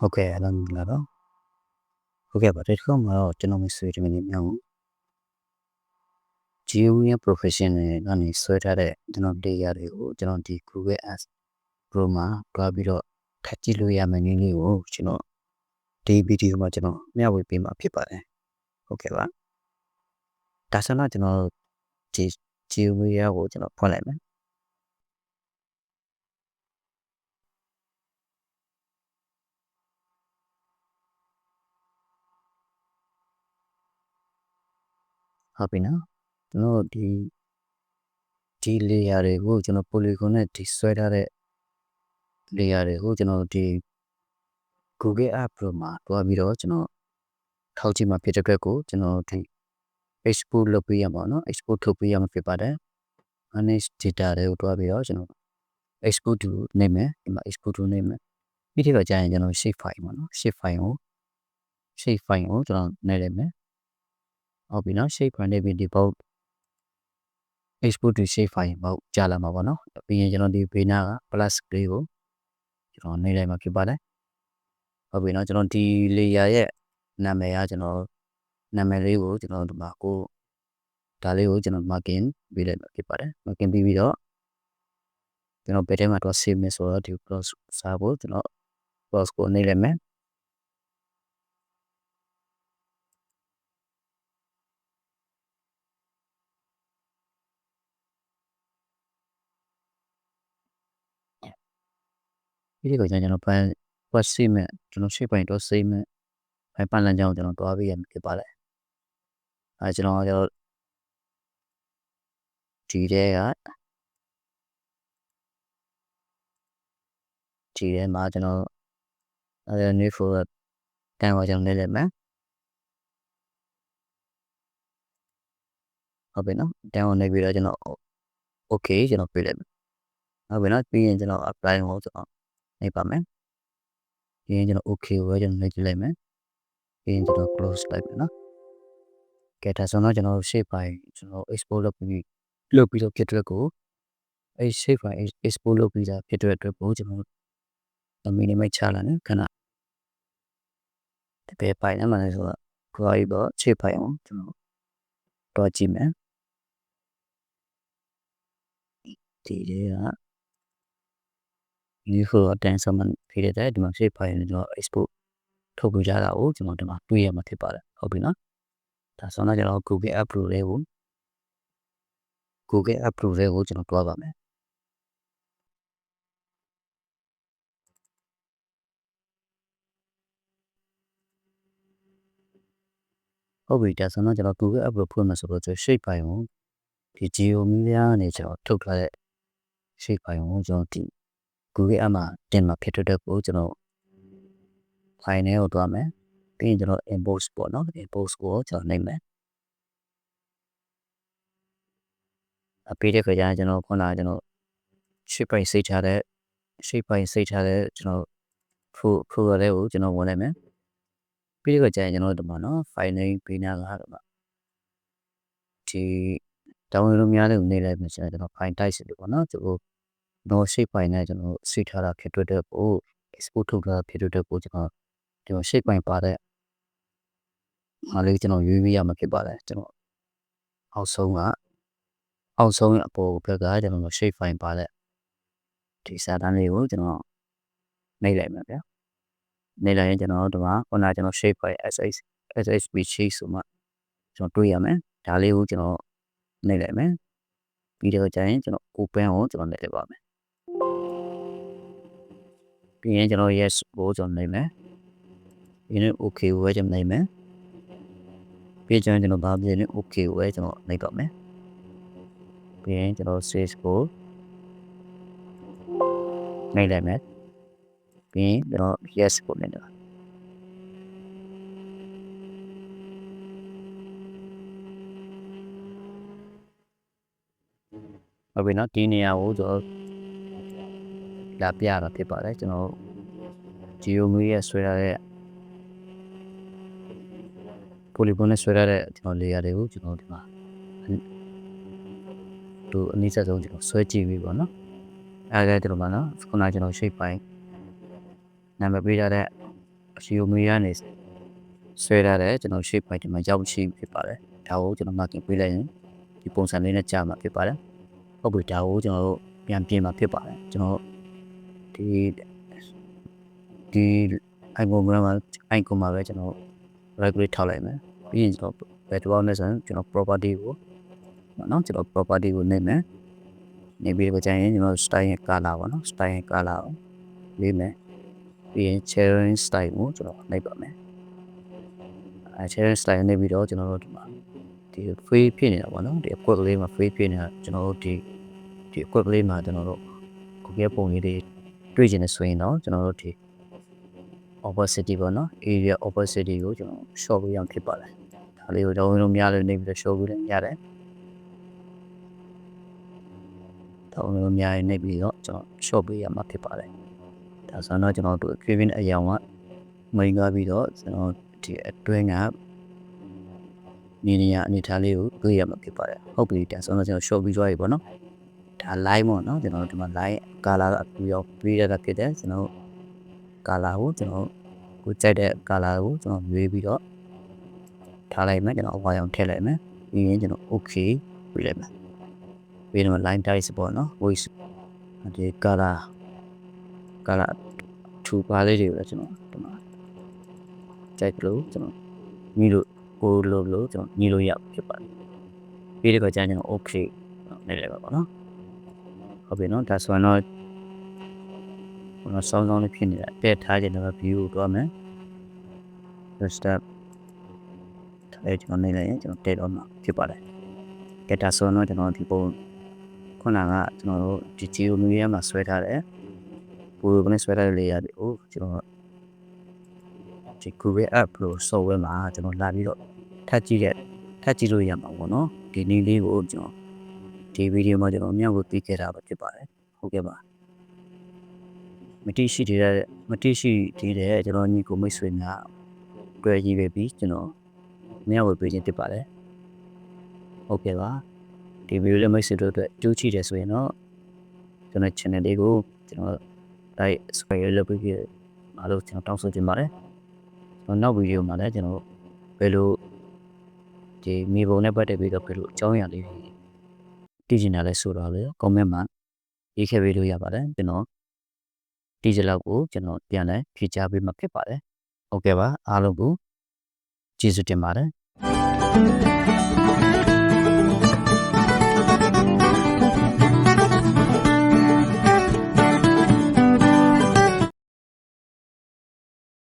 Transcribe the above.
ဟုတ်ကဲ့အလမ်းလာတော့ဟုတ်ကဲ့ပါဒီတစ်ခါမှာတော့ကျွန်တော်မျိုးဆွေးတမင်းမြောက် Junior Professional ကနေဆွဲထားတဲ့ကျွန်တော် data တွေကိုကျွန်တော်ဒီ Google Ads Pro မှာတွားပြီးတော့ခက်ကြည့်လို့ရမယ့်နည်းလေးကိုကျွန်တော်ဒီဗီဒီယိုမှာကျွန်တော်မျှဝေပေးမှာဖြစ်ပါတယ်ဟုတ်ကဲ့ပါဒါဆိုတော့ကျွန်တော်ဒီ Junior ကိုကျွန်တော်ဖွင့်လိုက်မယ် ဟုတ်ပြီနော်ကျွန်တော်ဒီဒီ layer တွေကိုကျွန်တော် polygon နဲ့ဒီဆွဲထားတဲ့ layer တွေကိုကျွန်တော်ဒီ Google App Pro မှာတွားပြီးတော့ကျွန်တော်ထောက်ကြည့်မှာဖြစ်တဲ့အတွက်ကိုကျွန်တော်ဒီ export လုပ်ပေးရမှာเนาะ export ထုတ်ပေးရမှာဖြစ်ပါတယ် manage data တွေကိုတွားပြီးတော့ကျွန်တော် export to နေမယ်ဒီမှာ export to နေမယ်ပြီးတော့ကြာရင်ကျွန်တော် shape file မှာเนาะ shape file ကို shape file ကိုကျွန်တော်နေလိုက်မယ် ဟုတ်ပြီနော် shape rendability mode export to shape file mode ကြာလာမှာပေါ့နော်ပြီးရင်ကျွန်တော်ဒီဘေးနာက plus လေးကိုကျွန်တော်နှိပ်လိုက်မှာဖြစ်ပါတယ်ဟုတ်ပြီနော်ကျွန်တော်ဒီ layer ရဲ့နာမည်ကကျွန်တော်နာမည်လေးကိုကျွန်တော်ဒီမှာကိုဒါလေးကိုကျွန်တော် marking ပေးလိုက်မှာဖြစ်ပါတယ် marking ပြီးပြီးတော့ကျွန်တော်ဘယ်ထဲမှာတော့ save မယ်ဆိုတော့ဒီ cross စာဖို့ကျွန်တော် cross ကိုနှိပ်လိုက်မယ် ဒီလိုကျွန်တော်ပန်း what save မယ်ကျွန်တော် shape point တော့ save မယ်ဘယ်ပန်းလမ်းကြောင်းကျွန်တော်တွားပေးရမှာဖြစ်ပါတယ်အဲကျွန်တော်ကျွန်တော်ဒီတဲ့ကဒီထဲမှာကျွန်တော်အဲ new folder တန်းကိုကျွန်တော်နေလိုက်မယ်ဟုတ်ပြီနော်တန်းကိုနေပြီးတော့ကျွန်တော် okay ကျွန်တော်ပြလိုက်မယ်ဟုတ်ပြီနော်ပြီးရင်ကျွန်တော် apply ကိုကျွန် တော်နေပါမယ်ပြီးရင်ကျွန်တော် okay ကိုကျွန်တော်နေကြည့်လိုက်မယ်ပြီးရင်ကျွန်တော် close လိုက်မယ်နော်ကဲဒါဆိုတော့ကျွန်တော် shape file ကျွန်တော် export လုပ်ပြီးလုပ်ပြီးတော့ဖြစ်တဲ့ကိုအဲ shape file export လုပ်ပြီးတာဖြစ်တဲ့အတွက်ကိုကျွန်တော် minimize ချလာတယ်ခဏဒီဘယ် file နဲ့မှလည်းဆိုတော့ query ပေါ့ shape file အောင်ကျွန်တော်တော့ကြည့်မယ်ဒီတွေက new folder တန်းဆမှဖြစ်တဲ့ဒီမှာ shape file နဲ့ကျွန်တော် export ထုတ်ပြကြတာကိုကျွန်တော်ဒီမှာတွေ့ရမှာဖြစ်ပါတယ်ဟုတ်ပြီနော်ဒါဆိုတော့ကျွန်တော် Google App Pro လေးကို Google App Pro လေးကိုကျွန်တော်တွားပါမယ်ဟုတ်ပြီဒါဆိုတော့ကျွန်တော် Google App Pro ဖွင့်မှာဆိုတော့ကျွန်တော် shape file ကိုဒီ Geo Media ကနေကျွန်တော်ထုတ်ထားတဲ့ shape file ကိုကျွန်တော်ဒီ Google App မှာတင်မှာဖြစ်တဲ့ကိုကျွန်တော် file နဲ့ကိုတွားမယ်ပြီးရင်ကျွန်တော် import ပေါ့နော် import ကိုကျွန်တော်နှိပ်မယ်အပေးတဲ့ခါကျရင်ကျွန်တော်ခုနကကျွန်တော် shape file စိတ်ထားတဲ့ shape file စိတ်ထားတဲ့ကျွန်တော် pro folder လေးကိုကျွန်တော်ဝင်လိုက်မယ်ပြီးတော့ကြာရင်ကျွန်တော်ဒီမှာနော် file name ပေးနာကဒီမှာဒီ download လုပ်များလို့နေလိုက်မယ်ဆိုရင်ကျွန်တော် file type စစ်လို့ပေါ့နော် ကျွန်တော် no shape file နဲ့ကျွန်တော်စိတ်ထားတာဖြစ်တဲ့ပို့ export ထုတ်တာဖြစ်တဲ့ပို့ကျွန်တော်ဒီမှာ shape file ပါတဲ့ဟာလေးကျွန်တော်ရွေးပေးရမှာဖြစ်ပါတယ်ကျွန်တော်အောက်ဆုံးကအောက်ဆုံးအပေါ်ဘက်ကကျွန်တော် shape file ပါတဲ့ဒီစာတန်းလေးကိုကျွန်တော်နှိပ်လိုက်မှာဗျာနေလိုက်ရင်ကျွန်တော်ဒီမှာခုနကျွန်တော် shape file ss ssb shape ဆိုမှကျွန်တော်တွေးရမယ်ဒါလေးကိုကျွန်တော်နှိပ်လိုက်မယ်ပြီးတော့ကျရင်ကျွန်တော် open ကိုကျွန်တော်နှိပ်လိုက်ပါမယ် ပြီးရင်ကျွန်တော် yes ကိုကျွန်တော်နှိပ်မယ်ပြီးရင် okay ကိုပဲကျွန်တော်နှိပ်မယ်ပြီးကျွန်တော်ဘာဖြစ်လဲ okay ကိုပဲကျွန်တော်နှိပ်ပါမယ်ပြီးရင်ကျွန်တော် save ကိုနှိပ်လိုက်မယ်ပြီးရင်ကျွန်တော် yes ကိုနှိပ်တယ်ဟုတ်ပြီနော်ဒီနေရာကိုကျွန်တော် လာပြတာဖြစ်ပါတယ်ကျွန်တော် Geo Media ဆွဲရတဲ့ polygon နဲ့ဆွဲရတဲ့ကျွန်တော် layer တွေကိုကျွန်တော်ဒီမှာတို့အနည်းဆက်ဆုံးကျွန်တော်ဆွဲကြည့်ပြီပေါ့နော်အဲဒါကျွန်တော်မှာနော်ခုနကျွန်တော် shape ပိုင်းနာမည်ပေးထားတဲ့စီယိုမီကနေဆွဲထားတဲ့ကျွန်တော် shape ပိုင်းဒီမှာရောက်ရှိဖြစ်ပါတယ်ဒါကိုကျွန်တော် marking ပေးလိုက်ရင်ဒီပုံစံလေးနဲ့ကြာမှာဖြစ်ပါတယ်ဟုတ်ပြီဒါကိုကျွန်တော်တို့ပြန်ပြင်မှာဖြစ်ပါတယ်ကျွန်တော် ဒီဒီ icon မှာ icon မှာပဲကျွန်တော် regulate ထောက်လိုက်မယ်ပြီးရင်ကျွန်တော်ဘယ်တော့မှဆိုရင်ကျွန်တော် property ကိုနော်ကျွန်တော် property ကိုနေမယ်နေပြီးတော့ကြာရင်ကျွန်တော် style ရဲ့ color ပေါ့နော် style ရဲ့ color ကိုရေးမယ်ပြီးရင် sharing style ကိုကျွန်တော်နှိပ်ပါမယ်အဲ sharing style နေပြီးတော့ကျွန်တော်တို့ဒီမှာဒီ free ဖြစ်နေတာပေါ့နော်ဒီ equip လေးမှာ free ဖြစ်နေတာကျွန်တော်တို့ဒီဒီ equip လေးမှာကျွန်တော်တို့ Google ပုံလေးတွေ တွေ့ကျင်နေဆိုရင်တော့ကျွန်တော်တို့ဒီ opacity ပေါ့နော် area opacity ကိုကျွန်တော် short ပေးရအောင်ဖြစ်ပါတယ်ဒါလေးကိုတော့ဝင်လို့များလို့နေပြီးတော့ short ပေးလည်းရတယ်တော့ဝင်လို့များရင်နေပြီးတော့ကျွန်တော် short ပေးရမှာဖြစ်ပါတယ်ဒါဆိုတော့ကျွန်တော်တို့ driven အရာကမိန်ကားပြီးတော့ကျွန်တော်ဒီအတွင်းကနေနေရအနေထားလေးကိုတွေ့ရမှာဖြစ်ပါတယ်ဟုတ်ပြီဒါဆိုတော့ကျွန်တော် short ပြီးသွားပြီပေါ့နော် ဒါ line ပေါ့နော်ကျွန်တော်တို့ဒီမှာ line color အပူရောက်ပြီးရတာဖြစ်တယ်ကျွန်တော် color ကိုကျွန်တော်ကိုကြိုက်တဲ့ color ကိုကျွန်တော်ရွေးပြီးတော့ထားလိုက်မယ်ကျွန်တော်အဝါရောင်ထည့်လိုက်မယ်ပြီးရင်ကျွန်တော် okay ပြလိုက်မယ်ပြီးတော့ line type ပေါ့နော် voice ဒီ color color ထူပါလေးတွေကိုလည်းကျွန်တော်ဒီမှာကြိုက်လို့ကျွန်တော်ညီလို့ကိုလို့လို့ကျွန်တော်ညီလို့ရဖြစ်ပါတယ်ပြီးတော့ကြာကျွန်တော် okay နေလိုက်ပါပေါ့နော် ဟုတ်ပြီနော်ဒါဆိုရင်တော့ဘယ်တော့စောင်းစောင်းလေးဖြစ်နေတာတက်ထားခြင်းတော့ view ကိုတွားမယ် first step အဲကျွန်တော်နေလိုက်ရင်ကျွန်တော်တက်တော့မှာဖြစ်ပါတယ်ကဲဒါဆိုတော့ကျွန်တော်ဒီပုံခုနကကျွန်တော်တို့ဒီ geo media မှာဆွဲထားတယ်ပူကနေဆွဲထားတဲ့ layer တွေကိုကျွန်တော်ဒီ Google App လို့ software မှာကျွန်တော်လာပြီးတော့ထပ်ကြည့်တဲ့ထပ်ကြည့်လို့ရမှာပေါ့နော်ဒီနည်းလေးကိုကျွန်တော် ဒီဗီဒီယိုမှာကျွန်တော်အမြောက်ကိုပြီးခဲ့တာပဲဖြစ်ပါတယ်ဟုတ်ကဲ့ပါမတိရှိတဲ့မတိရှိသေးတဲ့ကျွန်တော်ညီကိုမိတ်ဆွေများတွေ့ရည်ပဲပြီးကျွန်တော်အမြောက်ကိုပြီးခြင်းဖြစ်ပါတယ်ဟုတ်ကဲ့ပါဒီဗီဒီယိုလေးမိတ်ဆွေတို့အတွက်ကြိုးချတယ်ဆိုရင်တော့ကျွန်တော် channel လေးကိုကျွန်တော် like subscribe လုပ်ပြီးအားလုံးကျွန်တော်တောင်းဆိုချင်ပါတယ်ကျွန်တော်နောက်ဗီဒီယိုမှာလည်းကျွန်တော်ဘယ်လိုဒီမြေပုံနဲ့ပတ်သက်ပြီးတော့ဘယ်လိုအကြောင်းအရာလေး တွေတည်ကျင်တာလဲဆိုတော့လေ comment မှာရေးခဲ့ပေးလို့ရပါတယ်ကျွန်တော်တည်ကြလောက်ကိုကျွန်တော်ပြန်လဲဖြေချပေးမှာဖြစ်ပါတယ်ဟုတ်ကဲ့ပါအားလုံးကိုကျေးဇူးတင်ပါတယ်